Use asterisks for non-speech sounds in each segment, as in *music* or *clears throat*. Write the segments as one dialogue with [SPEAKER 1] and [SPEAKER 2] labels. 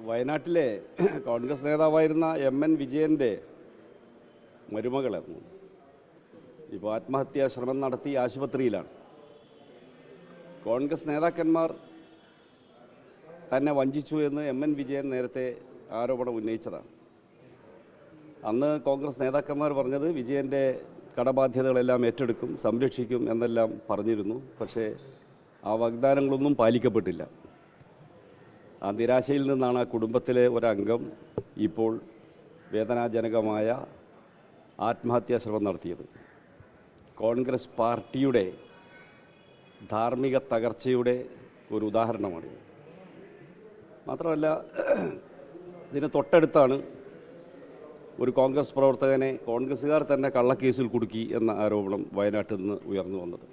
[SPEAKER 1] വയനാട്ടിലെ കോൺഗ്രസ് നേതാവായിരുന്ന M N വിജയന്റെ മരുമകളായിരുന്നു ഇപ്പോൾ ആത്മഹത്യാ ശ്രമം നടത്തി ആശുപത്രിയിലാണ്. കോൺഗ്രസ് നേതാക്കന്മാർ തന്നെ വഞ്ചിച്ചു എന്ന് എം എൻ വിജയൻ നേരത്തെ ആരോപണം ഉന്നയിച്ചതാണ്. അന്ന് കോൺഗ്രസ് നേതാക്കന്മാർ പറഞ്ഞത് വിജയന്റെ കടബാധ്യതകളെല്ലാം ഏറ്റെടുക്കും സംരക്ഷിക്കും എന്നെല്ലാം പറഞ്ഞിരുന്നു. പക്ഷേ ആ വാഗ്ദാനങ്ങളൊന്നും പാലിക്കപ്പെട്ടില്ല. ആ നിരാശയിൽ നിന്നാണ് ആ കുടുംബത്തിലെ ഒരംഗം ഇപ്പോൾ വേദനാജനകമായ ആത്മഹത്യാ ശ്രമം നടത്തിയത്. കോൺഗ്രസ് പാർട്ടിയുടെ ധാർമ്മിക തകർച്ചയുടെ ഒരു ഉദാഹരണമാണ് മാത്രമല്ല ഇതിന് തൊട്ടടുത്താണ് ഒരു കോൺഗ്രസ് പ്രവർത്തകനെ കോൺഗ്രസ്സുകാർ തന്നെ കള്ളക്കേസിൽ കുടുക്കി എന്ന ആരോപണം വയനാട്ടിൽ നിന്ന് ഉയർന്നു വന്നത്.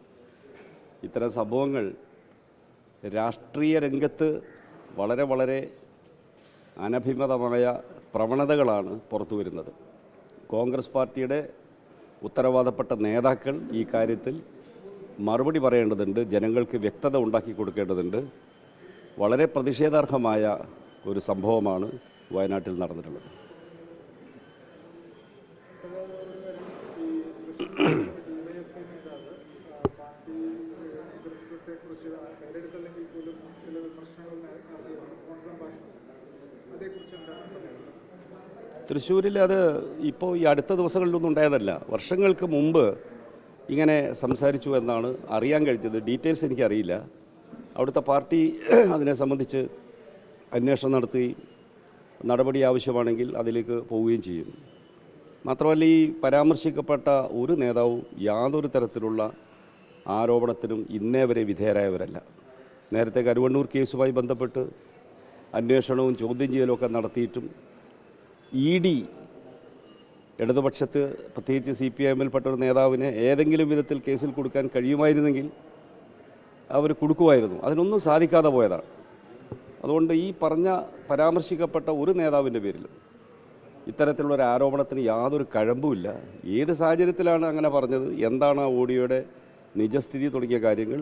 [SPEAKER 1] ഇത്തരം സംഭവങ്ങൾ രാഷ്ട്രീയ രംഗത്ത് വളരെ വളരെ അനഭിമതമായ പ്രവണതകളാണ് പുറത്തു വരുന്നത്. കോൺഗ്രസ് പാർട്ടിയുടെ ഉത്തരവാദപ്പെട്ട നേതാക്കൾ ഈ കാര്യത്തിൽ മറുപടി പറയേണ്ടതുണ്ട് ജനങ്ങൾക്ക് വ്യക്തത ഉണ്ടാക്കി കൊടുക്കേണ്ടതുണ്ട്. വളരെ പ്രതിഷേധാർഹമായ ഒരു സംഭവമാണ് വയനാട്ടിൽ നടന്നിട്ടുള്ളത്.
[SPEAKER 2] നേതൃത്വത്തെക്കുറിച്ച്
[SPEAKER 1] തൃശ്ശൂരിൽ അത് ഇപ്പോൾ ഈ അടുത്ത ദിവസങ്ങളിലൊന്നും ഉണ്ടായതല്ല. വർഷങ്ങൾക്ക് മുമ്പ് ഇങ്ങനെ സംസാരിച്ചു എന്നാണ് അറിയാൻ കഴിഞ്ഞത്. ഡീറ്റെയിൽസ് എനിക്കറിയില്ല. അവിടുത്തെ പാർട്ടി *clears throat* അതിനെ സംബന്ധിച്ച് അന്വേഷണം നടത്തി നടപടി ആവശ്യമാണെങ്കിൽ അതിലേക്ക് പോവുകയും ചെയ്യും. മാത്രമല്ല ഈ പരാമർശിക്കപ്പെട്ട ഒരു നേതാവും യാതൊരു തരത്തിലുള്ള ആരോപണത്തിനും ഇന്നേ വരെ വിധേയരായവരല്ല. നേരത്തെ കരുവണ്ണൂർ കേസുമായി ബന്ധപ്പെട്ട് അന്വേഷണവും ചോദ്യം ചെയ്യലും ഒക്കെ നടത്തിയിട്ടും ഇ ഡി ഇടതുപക്ഷത്ത് പ്രത്യേകിച്ച് സി പി എമ്മിൽപ്പെട്ട ഒരു നേതാവിനെ ഏതെങ്കിലും വിധത്തിൽ കേസിൽ കൊടുക്കാൻ കഴിയുമായിരുന്നെങ്കിൽ അവർ കൊടുക്കുമായിരുന്നു. അതിനൊന്നും സാധിക്കാതെ പോയതാണ്. അതുകൊണ്ട് ഈ പറഞ്ഞ പരാമർശിക്കപ്പെട്ട ഒരു നേതാവിന്റെ പേരിൽ ഇത്തരത്തിലുള്ള ഒരു ആരോപണത്തിന് യാതൊരു കഴമ്പുമില്ല ഏത് സാഹചര്യത്തിലാണ് അങ്ങനെ പറഞ്ഞത്? എന്താണ് ആ ഓഡിയോയുടെ നിജസ്ഥിതി തുടങ്ങിയ കാര്യങ്ങൾ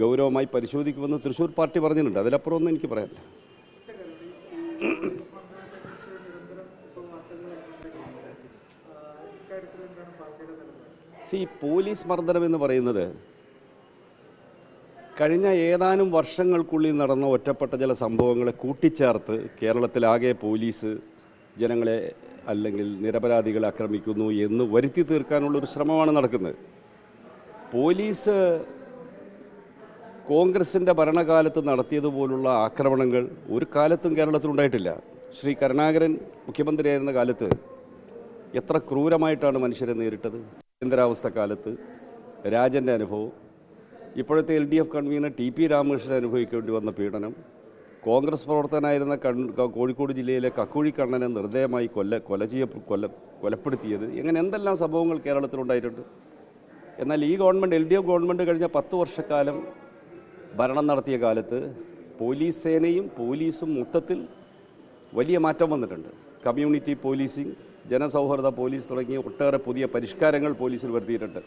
[SPEAKER 1] ഗൗരവമായി പരിശോധിക്കുമെന്ന് തൃശ്ശൂർ പാർട്ടി പറഞ്ഞിട്ടുണ്ട്. അതിലപ്പുറമൊന്നും എനിക്ക് പറയാനില്ല. സി പോലീസ് മർദ്ദനം എന്ന് പറയുന്നത് കഴിഞ്ഞ ഏതാനും വർഷങ്ങൾക്കുള്ളിൽ നടന്ന ഒറ്റപ്പെട്ട ചില സംഭവങ്ങളെ കൂട്ടിച്ചേർത്ത് കേരളത്തിലാകെ പോലീസ് ജനങ്ങളെ അല്ലെങ്കിൽ നിരപരാധികളെ ആക്രമിക്കുന്നു എന്ന് വരുത്തി തീർക്കാനുള്ള ഒരു ശ്രമമാണ് നടക്കുന്നത്. പോലീസ് കോൺഗ്രസിന്റെ ഭരണകാലത്ത് നടത്തിയതുപോലുള്ള ആക്രമണങ്ങൾ ഒരു കാലത്തും കേരളത്തിലുണ്ടായിട്ടില്ല. ശ്രീ കരുണാകരൻ മുഖ്യമന്ത്രിയായിരുന്ന കാലത്ത് എത്ര ക്രൂരമായിട്ടാണ് മനുഷ്യരെ നേരിട്ടത്? അടിയന്തരാവസ്ഥ കാലത്ത് രാജന്റെ അനുഭവം ഇപ്പോഴത്തെ L D F convener T P Ramakrishnan അനുഭവിക്കേണ്ടി വന്ന പീഡനം കോൺഗ്രസ് പ്രവർത്തകനായിരുന്ന കൺ കോഴിക്കോട് ജില്ലയിലെ കക്കുഴി കണ്ണനെ നിർദ്ദയമായി കൊല്ല കൊല ചെയ്യ കൊല കൊലപ്പെടുത്തിയത്. ഇങ്ങനെ എന്തെല്ലാം സംഭവങ്ങൾ കേരളത്തിലുണ്ടായിട്ടുണ്ട്? എന്നാൽ ഈ government L D F government കഴിഞ്ഞ പത്ത് വർഷക്കാലം ഭരണം നടത്തിയ കാലത്ത് പോലീസ് സേനയും പോലീസും മൊത്തത്തിൽ വലിയ മാറ്റം വന്നിട്ടുണ്ട്. കമ്മ്യൂണിറ്റി പോലീസിംഗ് ജനസൗഹൃദ പോലീസ് തുടങ്ങിയ ഒട്ടേറെ പുതിയ പരിഷ്കാരങ്ങൾ പോലീസിൽ വരുത്തിയിട്ടുണ്ട്.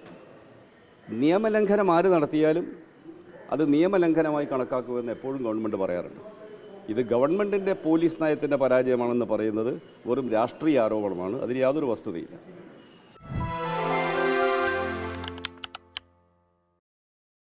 [SPEAKER 1] നിയമലംഘനം ആര് നടത്തിയാലും അത് നിയമലംഘനമായി കണക്കാക്കുമെന്ന് എപ്പോഴും ഗവൺമെന്റ് പറയാറുണ്ട്. ഇത് ഗവൺമെന്റിന്റെ പോലീസ് നയത്തിന്റെ പരാജയമാണെന്ന് പറയുന്നത് വെറും രാഷ്ട്രീയ ആരോപണമാണ്. അതിന് യാതൊരു വസ്തുതയില്ല.